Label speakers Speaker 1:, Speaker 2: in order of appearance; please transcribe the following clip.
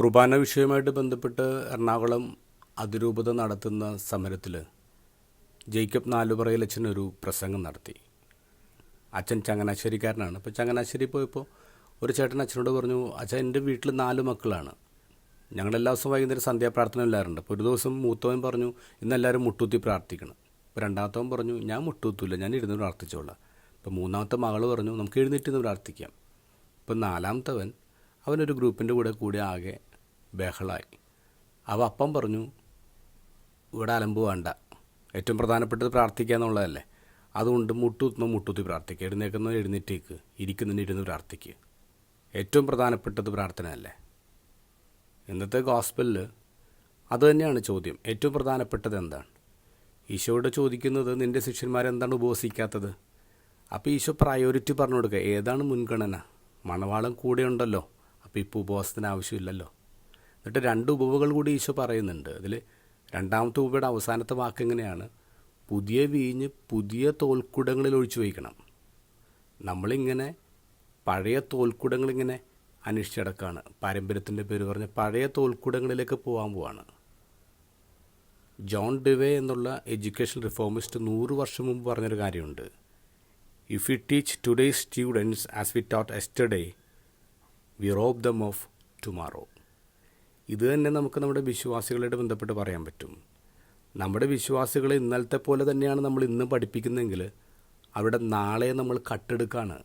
Speaker 1: കുർബാന വിഷയവുമായിട്ട് ബന്ധപ്പെട്ട് എറണാകുളം അതിരൂപത നടത്തുന്ന സമരത്തിൽ ജേക്കബ് നാലുപറയിൽ അച്ഛൻ ഒരു പ്രസംഗം നടത്തി. അച്ഛൻ ചങ്ങനാശ്ശേരിക്കാരനാണ്. അപ്പോൾ ചങ്ങനാശ്ശേരി പോയപ്പോൾ ഒരു ചേട്ടൻ അച്ഛനോട് പറഞ്ഞു അച്ഛൻ എന്റെ വീട്ടിൽ നാല് മക്കളാണ്. ഞങ്ങൾ എല്ലാ ദിവസവും വൈകുന്നേരം സന്ധ്യാപ്രാർത്ഥന എല്ലാവരുണ്ട് അപ്പോൾ ഒരു ദിവസം മൂത്തവൻ പറഞ്ഞു ഇന്ന് എല്ലാവരും മുട്ടൂത്തി പ്രാർത്ഥിക്കണം. അപ്പോൾ രണ്ടാമത്തവൻ പറഞ്ഞു ഞാൻ മുട്ടൂത്തില്ല ഞാൻ ഇരുന്ന് പ്രാർത്ഥിച്ചോളാം. അപ്പോൾ മൂന്നാമത്തെ മകൾ പറഞ്ഞു നമുക്ക് എഴുന്നേറ്റ് പ്രാർത്ഥിക്കാം. അപ്പോൾ നാലാമത്തവൻ അവനൊരു ഗ്രൂപ്പിന്റെ കൂടെ കൂടി ആകെ ബഹളായി. അവ അപ്പം പറഞ്ഞു ഇവിടെ അലമ്പ് വേണ്ട. ഏറ്റവും പ്രധാനപ്പെട്ടത് പ്രാർത്ഥിക്കുക എന്നുള്ളതല്ലേ. അതുകൊണ്ട് മുട്ടുത്തുന്ന മുട്ടുത്തി പ്രാർത്ഥിക്കുക എഴുന്നേക്കുന്ന എഴുന്നേറ്റേക്ക്. ഇരിക്കുന്നതിന് ഇരുന്ന് പ്രാർത്ഥിക്കുക ഏറ്റവും പ്രധാനപ്പെട്ടത് പ്രാർത്ഥനയല്ലേ. ഇന്നത്തെ ഗോസ്പലിൽ അതുതന്നെയാണ് ചോദ്യം. ഏറ്റവും പ്രധാനപ്പെട്ടത് എന്താണ്? ഈശോയോട് ചോദിക്കുന്നത് നിന്റെ ശിഷ്യന്മാരെന്താണ് ഉപവസിക്കാത്തത് അപ്പോൾ ഈശോ പ്രയോറിറ്റി പറഞ്ഞു കൊടുക്കുക. ഏതാണ് മുൻഗണന? മണവാളം കൂടെ ഉണ്ടല്ലോ അപ്പോൾ ഇപ്പോൾ ഉപവാസത്തിന് ആവശ്യമില്ലല്ലോ. എന്നിട്ട് രണ്ട് ഉപവകൾ കൂടി ഈശോ പറയുന്നുണ്ട്. അതിൽ രണ്ടാമത്തെ ഉപയുടെ അവസാനത്തെ വാക്ക് എങ്ങനെയാണ്? പുതിയ വീഞ്ഞ് പുതിയ തോൽക്കുടങ്ങളിൽ ഒഴിച്ചു വയ്ക്കണം. നമ്മളിങ്ങനെ പഴയ തോൽക്കുടങ്ങളിങ്ങനെ അന്വേഷിച്ചടക്കാണ് പാരമ്പര്യത്തിന്റെ പേര് പറഞ്ഞ് പഴയ തോൽക്കുടങ്ങളിലേക്ക് പോകാൻ പോവാണ്. ജോൺ ഡിവേ എന്നുള്ള എഡ്യൂക്കേഷൻ റിഫോമിസ്റ്റ് നൂറ് വർഷം മുമ്പ് പറഞ്ഞൊരു കാര്യമുണ്ട്. If you teach today's students as we taught yesterday we rob them of tomorrow ഇത് തന്നെ നമുക്ക് നമ്മുടെ വിശ്വാസികളായിട്ട് ബന്ധപ്പെട്ട് പറയാൻ പറ്റും. നമ്മുടെ വിശ്വാസികളെ ഇന്നലത്തെ പോലെ തന്നെയാണ് നമ്മൾ ഇന്ന് പഠിപ്പിക്കുന്നതെങ്കിൽ അവിടെ നാളെ നമ്മൾ കട്ടെടുക്കാണ്.